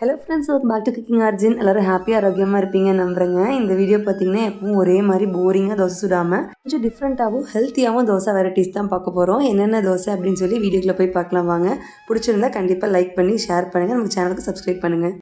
Hello friends ஒரு back to cooking அர்ஜின் எல்லோரும் ஹாப்பியாக ஆரோக்கியமாக இருப்பீங்க நம்புறேங்க. இந்த வீடியோ பார்த்தீங்கன்னா எப்பவும் ஒரே மாதிரி போரிங்காக தோசை சுடாமல் கொஞ்சம் டிஃப்ரெண்ட்டாகவும் ஹெல்த்தியாகவும் தோசை வெரைட்டிஸ் தான் பார்க்க போகிறோம் என்னென்ன தோசை அப்படின்னு சொல்லி வீடியோக்குள்ளே போய் பார்க்கலாம் வாங்க. பிடிச்சிருந்தா கண்டிப்பாக லைக் பண்ணி ஷேர் பண்ணுங்கள் நம்ம சேனலுக்கு சப்ஸ்கிரைப் பண்ணுங்கள்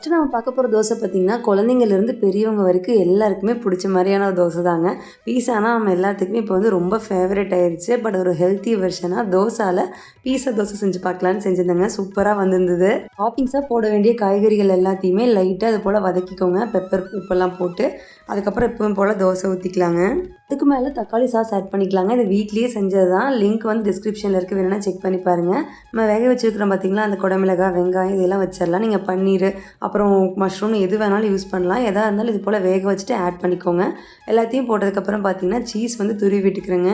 ஃபஸ்ட்டு நம்ம பார்க்க போகிற தோசை பார்த்திங்கன்னா குழந்தைங்கள்லேருந்து பெரியவங்க வரைக்கும் எல்லாருக்குமே பிடிச்ச மாதிரியான ஒரு தோசை தாங்க. பீஸானா நம்ம எல்லாத்துக்குமே இப்போ வந்து ரொம்ப ஃபேவரட் ஆயிடுச்சு பட் ஒரு ஹெல்த்தி வெர்ஷனாக தோசாவில் பீஸா தோசை செஞ்சு பார்க்கலான்னு செஞ்சுருந்தாங்க. சூப்பராக வந்திருந்தது. டாப்பிங்ஸாக போட வேண்டிய காய்கறிகள் எல்லாத்தையுமே லைட்டாக அது போல் வதக்கிக்கோங்க. பெப்பர் உப்பெல்லாம் போட்டு அதுக்கப்புறம் எப்பவும் போல் தோசை ஊற்றிக்கலாங்க அதுக்கு மேலே தக்காளி சாஸ் ஆட் பண்ணிக்கலாங்க. இது வீட்லேயே செஞ்சது தான் லிங்க் வந்து டிஸ்கிரிப்ஷனில் இருக்குது வேணும்னா செக் பண்ணி பாருங்கள் நம்ம வேக வச்சுருக்கிறோம் பார்த்தீங்களா? அந்த குடமிளகாய் வெங்காயம் இதெல்லாம் வச்சிடலாம் நீங்கள் பன்னீர் அப்புறம் மஷ்ரூம் எது வேணாலும் யூஸ் பண்ணலாம். எதாக இருந்தாலும் இது போல் வேக வச்சுட்டு ஆட் பண்ணிக்கோங்க. எல்லாத்தையும் போட்டதுக்கப்புறம் பார்த்தீங்கன்னா சீஸ் வந்து துருவி விட்டுக்கிறேங்க.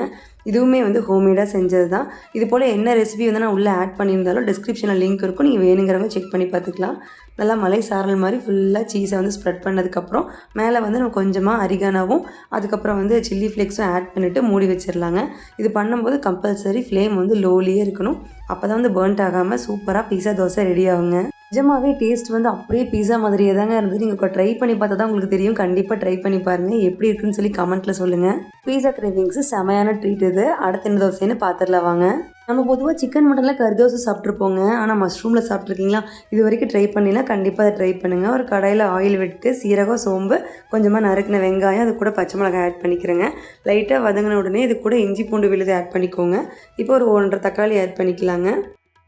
இதுவுமே வந்து ஹோம்மேடாக செஞ்சது தான் இது போல் என்ன ரெசிபி வந்து நான் உள்ளே ஆட் பண்ணியிருந்தாலும் டிஸ்கிரிப்ஷனில் லிங்க் இருக்கும். நீங்கள் வேணுங்கிறவங்க செக் பண்ணி பார்த்துக்கலாம் நல்லா மலை சாரல் மாதிரி ஃபுல்லாக சீஸை வந்து ஸ்ப்ரெட் பண்ணதுக்கப்புறம் மேலே வந்து நம்ம கொஞ்சமாக அரிகானாவும் அதுக்கப்புறம் வந்து சில்லி ஃப்ளேக்ஸும் ஆட் பண்ணிவிட்டு மூடி வச்சிடலாங்க இது பண்ணும்போது கம்பல்சரி ஃப்ளேம் வந்து லோலியே இருக்கணும். அப்போ தான் வந்து பேர்ன்ட் ஆகாமல் சூப்பராக பீஸா தோசை ரெடி ஆகுங்க. நிஜமாகவே டேஸ்ட் வந்து அப்படியே பீஸா மாதிரியே தாங்க இருந்தது. நீங்கள் இப்போ ட்ரை பண்ணி பார்த்தா தான் உங்களுக்கு தெரியும். கண்டிப்பாக ட்ரை பண்ணி பாருங்கள் எப்படி இருக்குன்னு சொல்லி கமெண்ட்டில் சொல்லுங்கள் பீஸா கிரேவிங்ஸு செமையான ட்ரீட் இது. அடுத்த என்ன தோசைன்னு பார்த்துடலாம் வாங்க. நம்ம பொதுவாக சிக்கன் மட்டனில் கறி தோசை சாப்பிட்ருப்போங்க ஆனால் மஷ்ரூமில் சாப்பிட்ருக்கீங்களா இது வரைக்கும் ட்ரை பண்ணினா கண்டிப்பாக அதை ட்ரை பண்ணுங்கள் ஒரு கடையில் ஆயில் விட்டு சீரகம் சோம்பு கொஞ்சமாக நறுக்கின வெங்காயம் அது கூட பச்சை மிளகாய் ஆட் பண்ணிக்கிறேங்க. லைட்டாக வதங்கின உடனே இது கூட இஞ்சி பூண்டு விழுது ஆட் பண்ணிக்கோங்க. இப்போ ஒரு ஒன்றரை தக்காளி ஆட் பண்ணிக்கலாங்க.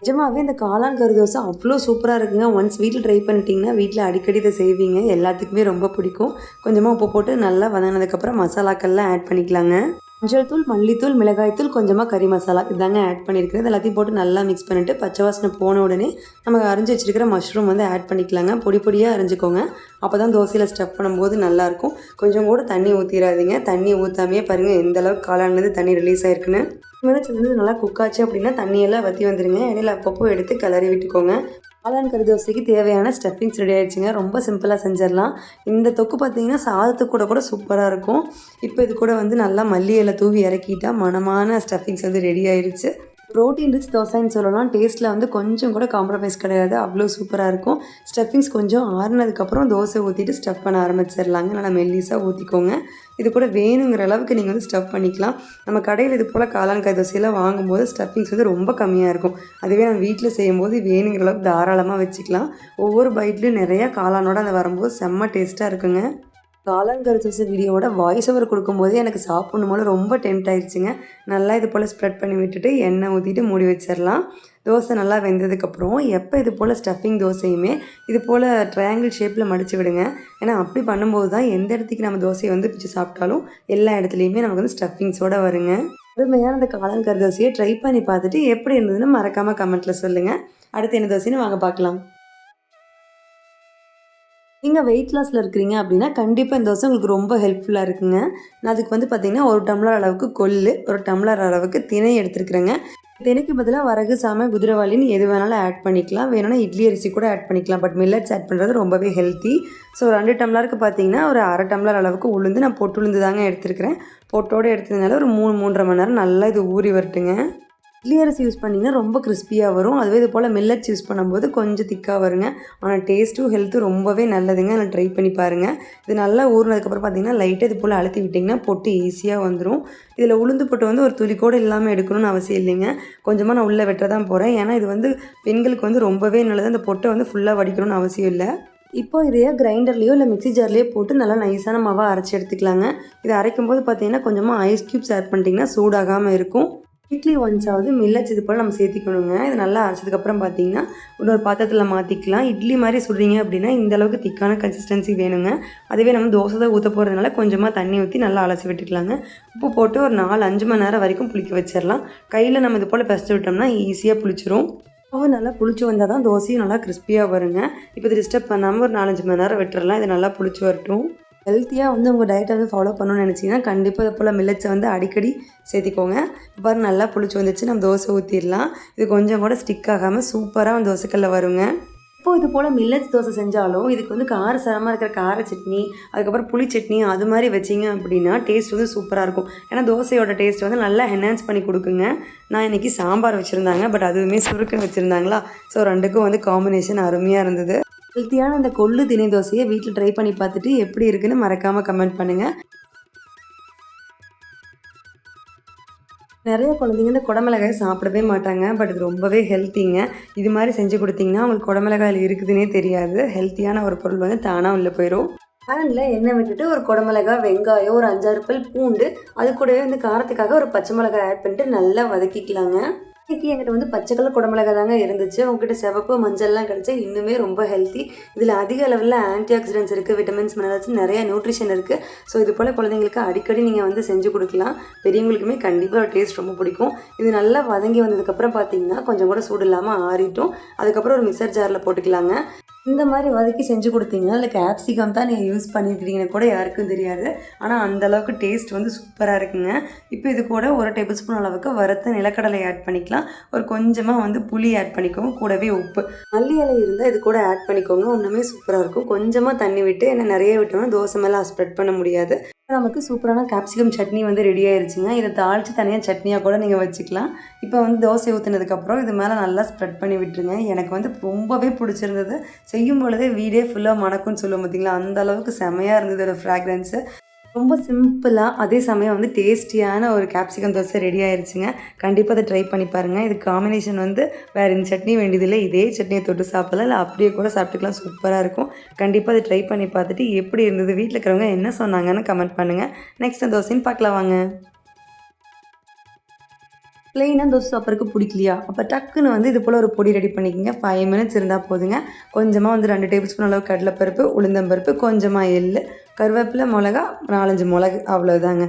நிஜமாகவே இந்த காளான் கரு தோசை அவ்வளோ சூப்பராக இருக்குங்க. ஒன்ஸ் வீட்டில் ட்ரை பண்ணிட்டீங்கன்னா வீட்டில் அடிக்கடி இதை செய்வீங்க. எல்லாத்துக்குமே ரொம்ப பிடிக்கும். கொஞ்சமாக உப்பு போட்டு நல்லா வதங்கினதுக்கப்புறம் மசாலாக்கள்லாம் ஆட் பண்ணிக்கலாங்க. மஞ்சள் தூள் மல்லித்தூள் மிளகாய்த்தூள் கொஞ்சமாக கறி மசாலா இதாங்க ஆட் பண்ணியிருக்கிறது எல்லாத்தையும் போட்டு நல்லா மிக்ஸ் பண்ணிவிட்டு பச்சை வாசனை போன உடனே நம்ம அரைஞ்சி வச்சிருக்கிற மஷ்ரூம் வந்து ஆட் பண்ணிக்கலாங்க. பொடி பொடியாக அரைஞ்சிக்கோங்க. அப்போ தான் தோசையில் ஸ்டஃப் பண்ணும்போது நல்லாயிருக்கும். கொஞ்சம் கூட தண்ணி ஊற்றிடாதீங்க தண்ணி ஊற்றாமையே பாருங்கள் எந்த அளவுக்கு காளானது தண்ணி ரிலீஸ் ஆயிருக்குன்னு. மேலே சின்னது நல்லா குக் ஆச்சு அப்படின்னா தண்ணியெல்லாம் வற்றி வந்துடுங்க இடையில அப்பப்போ எடுத்து கிளறி விட்டுக்கோங்க. காளான் கறி தோசைக்கு தேவையான ஸ்டஃபிங்ஸ் ரெடி ஆகிடுச்சிங்க ரொம்ப சிம்பிளாக செஞ்சிடலாம். இந்த தொக்கு பார்த்தீங்கன்னா சாதத்துக்கு கூட கூட சூப்பராக இருக்கும். இப்போ இது கூட வந்து நல்லா மல்லி இலை தூவி இறக்கிட்டா மனமான ஸ்டஃபிங்ஸ் வந்து ரெடி ஆயிடுச்சு ப்ரோட்டீன் ரிச் தோசைன்னு சொல்லலாம். டேஸ்ட்டில் வந்து கொஞ்சம் கூட காம்ப்ரமைஸ் கிடையாது. அவ்வளோ சூப்பராக இருக்கும். ஸ்டஃபிங்ஸ் கொஞ்சம் ஆறுனதுக்கப்புறம் தோசை ஊற்றிட்டு ஸ்டஃப் பண்ண ஆரம்பிச்சிடலாங்க. நல்லா மெல்லிஸாக ஊற்றிக்கோங்க இது கூட வேணுங்கிற அளவுக்கு நீங்கள் வந்து ஸ்டஃப் பண்ணிக்கலாம். நம்ம கடையில் இது போல் காளான் தோசையெல்லாம் வாங்கும்போது ஸ்டஃபிங்ஸ் வந்து ரொம்ப கம்மியாக இருக்கும். அதுவே நம்ம வீட்டில் செய்யும்போது வேணுங்கிற அளவுக்கு தாராளமாக வச்சுக்கலாம். ஒவ்வொரு பைட்லேயும் நிறையா காளானோட அந்த வரும்போது செம்ம டேஸ்ட்டாக இருக்குங்க. காளான் தோசை வீடியோவோட வாய்ஸ் ஓவர் கொடுக்கும்போது எனக்கு சாப்பிடணும் போல ரொம்ப டெம்ட் ஆயிடுச்சுங்க நல்லா இது போல் ஸ்ப்ரெட் பண்ணி விட்டுட்டு எண்ணெய் ஊற்றிட்டு மூடி வச்சிடலாம் தோசை நல்லா வெந்ததுக்கப்புறம் எப்போ இது போல் ஸ்டஃபிங் தோசையுமே இது போல் ட்ரையாங்கிள் ஷேப்பில் மடித்து விடுங்க. ஏன்னா அப்படி பண்ணும்போது தான் எந்த இடத்துக்கு நம்ம தோசையை வந்து பிடிச்சி சாப்பிட்டாலும் எல்லா இடத்துலையுமே நமக்கு வந்து ஸ்டஃபிங்ஸோடு வருங்க. அருமையான அந்த காளான் தோசையை ட்ரை பண்ணி பார்த்துட்டு எப்படி இருந்ததுன்னு மறக்காமல் கமெண்ட்டில் சொல்லுங்கள் அடுத்து என்ன தோசைன்னு வாங்க பார்க்கலாம். நீங்கள் வெயிட் லாஸில் இருக்கிறீங்க அப்படின்னா கண்டிப்பாக இந்த தோசை உங்களுக்கு ரொம்ப ஹெல்ப்ஃபுல்லாக இருக்குங்க. நான் அதுக்கு வந்து பார்த்திங்கன்னா ஒரு டம்ளர் அளவுக்கு கொள்ளு ஒரு டம்ளர் அளவுக்கு திணை எடுத்துருக்குறேங்க. தினைக்கு பதிலாக வரகு சாமை குதிரைவாளின்னு எது வேணாலும் ஆட் பண்ணிக்கலாம். வேணும்னா இட்லி அரிசி கூட ஆட் பண்ணிக்கலாம். பட் மில்லட்ஸ் ஆட் பண்ணுறது ரொம்பவே ஹெல்த்தி ஸோ ரெண்டு டம்ளருக்கு பார்த்தீங்கன்னா ஒரு அரை டம்ளர் அளவுக்கு உளுந்து நான் பொட்டு உளுந்து தாங்க எடுத்துருக்கிறேன். பொட்டோடு எடுத்ததுனால ஒரு மூணு மூன்றரை மணி நேரம் நல்லா இது ஊறி வரட்டுங்க. இட்லி அரிசி யூஸ் பண்ணிங்கன்னா ரொம்ப கிறிஸ்பியாக வரும். அதுவே இது போல் மில்லட்ஸ் யூஸ் பண்ணும்போது கொஞ்சம் திக்காக வருங்க. ஆனால் டேஸ்ட்டும் ஹெல்த்தும் ரொம்பவே நல்லதுங்க. அதில் ட்ரை பண்ணி பாருங்கள் இது நல்லா ஊறினதுக்கப்புறம் பார்த்தீங்கன்னா லைட்டாக இது போல் அழுத்தி விட்டிங்கன்னா பொட்டு ஈஸியாக வந்துடும் இதில் உளுந்து பொட்டு வந்து ஒரு துளி கூட இல்லாமல் எடுக்கணும்னு அவசியம் இல்லைங்க. கொஞ்சமாக நான் உள்ளே வெட்ட தான் போகிறேன் ஏன்னா இது வந்து பெண்களுக்கு வந்து ரொம்பவே நல்லது. அந்த பொட்டை வந்து ஃபுல்லாக வடிக்கணும்னு அவசியம் இல்லை. இப்போ இதையே கிரைண்டர்லேயோ இல்லை மிக்ஸி ஜார்லேயோ போட்டு நல்லா நைஸான மாவாக அரைச்சி எடுத்துக்கலாங்க. இதை அரைக்கும் போது பார்த்தீங்கன்னா கொஞ்சமாக ஐஸ் க்யூப்ஸ் ஆட் பண்ணிட்டீங்கன்னா சூடாகாமல் இருக்கும். வீக்லி ஒன்ஸாவது ஆகுது மில்லட்ஸ் இது போல் நம்ம சேர்த்திக்கணுங்க. இது நல்லா அரைச்சதுக்கப்புறம் பார்த்தீங்கன்னா இன்னொரு பாத்திரத்தில் மாற்றிக்கலாம் இட்லி மாதிரி சுடுறீங்க அப்படின்னா இந்த அளவுக்கு திக்கான கன்சிஸ்டன்சி வேணுங்க. அதுவே நம்ம தோசை தான் ஊற்ற போகிறதுனால கொஞ்சமாக தண்ணி ஊற்றி நல்லா அலசி விட்டுக்கலாங்க. உப்பு போட்டு ஒரு நாலு அஞ்சு மணி நேரம் வரைக்கும் புளிக்க வச்சிடலாம் கையில் நம்ம இது போல் பெஸ்ட்டு விட்டோம்னா ஈஸியாக புளிச்சிரும். மாவு நல்லா புளிச்சு வந்தால் தான் தோசையும் நல்லா கிறிஸ்பியாக வருங்க. இப்போ இது டிஸ்டர்ப் பண்ணாமல் ஒரு நாலஞ்சு மணி நேரம் விட்டுறலாம். இது நல்லா புளிச்சு வரட்டும். ஹெல்த்தியாக வந்து உங்கள் டயட்டை வந்து ஃபாலோ பண்ணணும்னு நினச்சிங்கன்னா கண்டிப்பாக இதை போல் மில்லட்ஸை வந்து அடிக்கடி சேர்த்திக்கோங்க. பாரு நல்லா புளிச்சு வந்துச்சு நம்ம தோசை ஊற்றிடலாம் இது கொஞ்சம் கூட ஸ்டிக் ஆகாமல் சூப்பராக தோசைக்கல்ல வருங்க. இப்போ இது போல் மில்லட்ஸ் தோசை செஞ்சாலும் இதுக்கு வந்து காரசாரமாக இருக்கிற கார சட்னி அதுக்கப்புறம் புளி சட்னி அது மாதிரி வச்சிங்க அப்படின்னா டேஸ்ட் வந்து சூப்பராக இருக்கும். ஏன்னா தோசையோட டேஸ்ட் வந்து நல்லா என்ஹான்ஸ் பண்ணி கொடுக்குங்க. நான் இன்றைக்கி சாம்பார் வச்சுருந்தாங்க பட் அதுவுமே சுருக்குன்னு வச்சுருந்தாங்களா? ஸோ ரெண்டுக்கும் வந்து காம்பினேஷன் அருமையாக இருந்தது. ஹெல்த்தியான அந்த கொள்ளு திணை தோசையை வீட்டில் ட்ரை பண்ணி பார்த்துட்டு எப்படி இருக்குன்னு மறக்காமல் கமெண்ட் பண்ணுங்கள் நிறைய குழந்தைங்க இந்த குடமிளகாய் சாப்பிடவே மாட்டாங்க பட் இது ரொம்பவே ஹெல்த்திங்க இது மாதிரி செஞ்சு கொடுத்தீங்கன்னா அவங்களுக்கு குடமிளகாயில் இருக்குதுன்னே தெரியாது. ஹெல்த்தியான ஒரு பொருள் வந்து தானாக உள்ளே போயிடும் பேனில் எண்ணெய் விட்டுட்டு ஒரு குடமிளகாய் வெங்காயம் ஒரு அஞ்சாறு பல் பூண்டு அது கூடவே வந்து காரத்துக்காக ஒரு பச்சை மிளகாய் ஆட் பண்ணிட்டு நல்லா வதக்கிக்கலாங்க. இன்னைக்கு என்கிட்ட வந்து பச்சை கலர் குடமிளகா தாங்க இருந்துச்சு. உங்ககிட்ட சிவப்பு மஞ்சள்லாம் கிடச்சா இன்னுமே ரொம்ப ஹெல்த்தி இதில் அதிக அளவில் ஆன்டி ஆக்சிடென்ட்ஸ் இருக்குது விட்டமின்ஸ் மினரல்ஸ் நிறையா நியூட்ரிஷன் இருக்குது ஸோ இது போல் குழந்தைங்களுக்கு அடிக்கடி நீங்கள் வந்து செஞ்சு கொடுக்கலாம். பெரியவங்களுக்குமே கண்டிப்பாக டேஸ்ட் ரொம்ப பிடிக்கும். இது நல்லா வதங்கி வந்ததுக்கப்புறம் பார்த்தீங்கன்னா கொஞ்சம் கூட சூடு இல்லாமல் ஆறிட்டும். அதுக்கப்புறம் ஒரு மிக்சர் ஜாரில் போட்டுக்கலாங்க. இந்த மாதிரி வதக்கி செஞ்சு கொடுத்தீங்கன்னா இல்லை கேப்சிகம் தான் நீங்கள் யூஸ் பண்ணியிருக்கீங்கன்னு கூட யாருக்கும் தெரியாது. ஆனால் அந்த அளவுக்கு டேஸ்ட் வந்து சூப்பராக இருக்குங்க. இப்போ இது கூட ஒரு டேபிள் ஸ்பூன் அளவுக்கு வறுத்த நிலக்கடலை ஆட் பண்ணிக்கலாம். ஒரு கொஞ்சமாக வந்து புளி ஆட் பண்ணிக்கோங்க. கூடவே உப்பு. மல்லி இலை இருந்தால் இது கூட ஆட் பண்ணிக்கோங்க. ஒன்றுமே சூப்பராக இருக்கும். கொஞ்சமாக தண்ணி விட்டு ஏன்னா நிறைய விட்டோம்னா தோசை மேலே ஸ்ப்ரெட் பண்ண முடியாது. நமக்கு சூப்பரான கேப்சிகம் சட்னி வந்து ரெடி ஆயிருச்சுங்க. இதை தாளித்து தனியாக சட்னியாக கூட நீங்கள் வச்சுக்கலாம். இப்போ வந்து தோசை ஊற்றினதுக்கப்புறம் இது மேலே நல்லா ஸ்ப்ரெட் பண்ணி விட்டுருங்க. எனக்கு வந்து ரொம்பவே பிடிச்சிருந்தது. செய்யும் பொழுதே வீடே ஃபுல்லாக மணக்கும்னு சொல்லுவோம் பார்த்தீங்களா அந்த அளவுக்கு செமையாக இருந்தது. ஒரு ஃப்ராக்ரன்ஸு ரொம்ப சிம்பிளாக அதே சமயம் வந்து டேஸ்டியான ஒரு கேப்சிகம் தோசை ரெடி ஆயிடுச்சுங்க கண்டிப்பாக அதை ட்ரை பண்ணி பாருங்கள் இது காம்பினேஷன் வந்து வேறு இந்த சட்னி வேண்டியதில்லை. இதே சட்னியை தொட்டு சாப்பிடலாம். இல்லை அப்படியே கூட சாப்பிட்டுக்கலாம். சூப்பராக இருக்கும். கண்டிப்பாக அதை ட்ரை பண்ணி பார்த்துட்டு எப்படி இருந்தது? வீட்டில் இருக்கிறவங்க என்ன சொன்னாங்கன்னு கமெண்ட் பண்ணுங்கள் நெக்ஸ்ட் தோசைன்னு பார்க்கலாம் வாங்க. ப்ளெயினாக தோசை சாப்பிட்றதுக்கு பிடிக்கலையா? அப்போ டக்குன்னு வந்து இது போல் ஒரு பொடி ரெடி பண்ணிக்கோங்க. ஃபைவ் மினிட்ஸ் இருந்தால் போதுங்க. கொஞ்சமாக வந்து ரெண்டு டேபிள் ஸ்பூன் அளவு கடலைப்பருப்பு உளுந்தம்பருப்பு கொஞ்சமாக எள் கருவேப்பிலை மிளகா நாலஞ்சு மிளகு அவ்வளோதாங்க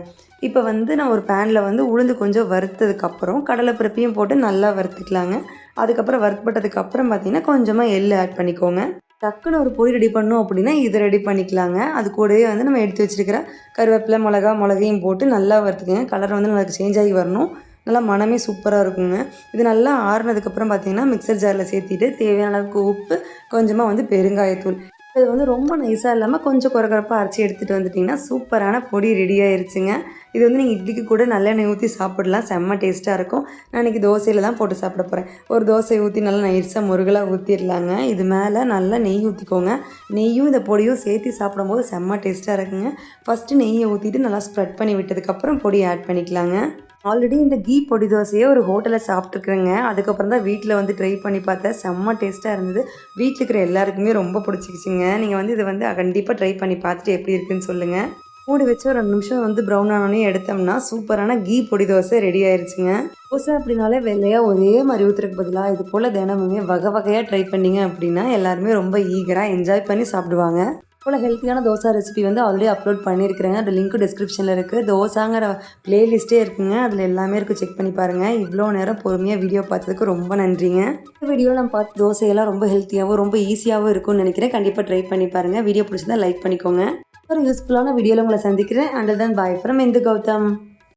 இப்போ வந்து நான் ஒரு பேனில் வந்து உளுந்து கொஞ்சம் வறுத்ததுக்கப்புறம் கடலைப்பருப்பையும் போட்டு நல்லா வறுத்துக்கலாங்க. அதுக்கப்புறம் வறுப்பட்டதுக்கப்புறம் பார்த்தீங்கன்னா கொஞ்சமாக எள் ஆட் பண்ணிக்கோங்க. டக்குன்னு ஒரு பொடி ரெடி பண்ணோம் அப்படின்னா இதை ரெடி பண்ணிக்கலாங்க. அது கூடவே வந்து நம்ம எடுத்து வச்சிருக்கிற கருவேப்பிலை மிளகா மிளகையும் போட்டு நல்லா வறுத்துக்கங்க. கலர் வந்து நல்லா சேஞ்ச் ஆகி வரணும். நல்லா மனமே சூப்பராக இருக்குங்க. இது நல்லா ஆறுனதுக்கப்புறம் பார்த்தீங்கன்னா மிக்சர் ஜாரில் சேர்த்திட்டு தேவையான அளவுக்கு உப்பு கொஞ்சமாக வந்து பெருங்காயத்தூள். இது வந்து ரொம்ப நைஸாக இல்லாமல் கொஞ்சம் குறக்குறப்பாக அரைச்சி எடுத்துகிட்டு வந்துட்டிங்கன்னா சூப்பரான பொடி ரெடி ஆயிருச்சுங்க. இது வந்து நீங்கள் இட்லிக்கு கூட நல்லெண்ணெய் ஊற்றி சாப்பிடலாம். செம்ம டேஸ்ட்டாக இருக்கும். நான் இன்றைக்கி தோசையில் தான் போட்டு சாப்பிட போகிறேன் ஒரு தோசை ஊற்றி நல்லா நைஸாக முருகலாக ஊற்றிடலாங்க இது மேலே நல்லா நெய் ஊற்றிக்கோங்க நெய்யும் இந்த பொடியும் சேர்த்து சாப்பிடும்போது செம்ம டேஸ்ட்டாக இருக்குங்க. ஃபஸ்ட்டு நெய்யை ஊற்றிட்டு நல்லா ஸ்ப்ரெட் பண்ணி விட்டதுக்கப்புறம் பொடி ஆட் பண்ணிக்கலாங்க. ஆல்ரெடி இந்த கீ பொடி தோசையை ஒரு ஹோட்டலில் சாப்பிட்ருக்குறேங்க அதுக்கப்புறம் தான் வீட்டில் வந்து ட்ரை பண்ணி பார்த்தேன். செம்ம டேஸ்ட்டாக இருந்தது. வீட்டில் இருக்கிற எல்லாருக்குமே ரொம்ப பிடிச்சிக்கிச்சிங்க. நீங்கள் வந்து இதை வந்து கண்டிப்பாக ட்ரை பண்ணி பார்த்துட்டு எப்படி இருக்குன்னு சொல்லுங்கள் மூடி வச்சு ஒரு ரெண்டு நிமிஷம் வந்து ப்ரௌன் ஆனோடனே எடுத்தோம்னா சூப்பரான கீ பொடி தோசை ரெடி ஆயிடுச்சுங்க தோசை அப்படின்னாலே வெள்ளையாக ஒரே மாதிரி ஊற்றுறதுக்கு பதிலாக இது போல் தினமுமே வகை வகையாக ட்ரை பண்ணிங்க அப்படின்னா எல்லாருமே ரொம்ப ஈகராக என்ஜாய் பண்ணி சாப்பிடுவாங்க. போல் ஹெல்த்தியான தோசை ரெசிபி வந்து ஆல்ரெடி அப்லோட் பண்ணியிருக்கிறேங்க அந்த லிங்க் டிஸ்கிரிப்ஷனில் இருக்குது தோசாங்கிற ப்ளேலிஸ்ட்டே இருக்குங்க. அதில் எல்லாமே இருக்குது செக் பண்ணி பாருங்கள் இவ்வளோ நேரம் பொறுமையாக வீடியோ பார்த்ததுக்கு ரொம்ப நன்றிங்க. இந்த வீடியோவில் நம்ம பார்த்து தோசையெல்லாம் ரொம்ப ஹெல்த்தியாகவும் ரொம்ப ஈஸியாகவும் இருக்கும்னு நினைக்கிறேன். கண்டிப்பாக ட்ரை பண்ணி பாருங்கள் வீடியோ பிடிச்சிருந்தா லைக் பண்ணிக்கோங்க. ஒரு யூஸ்ஃபுல்லான வீடியோவில் உங்களை சந்திக்கிறேன். Until then bye from Indu Gautam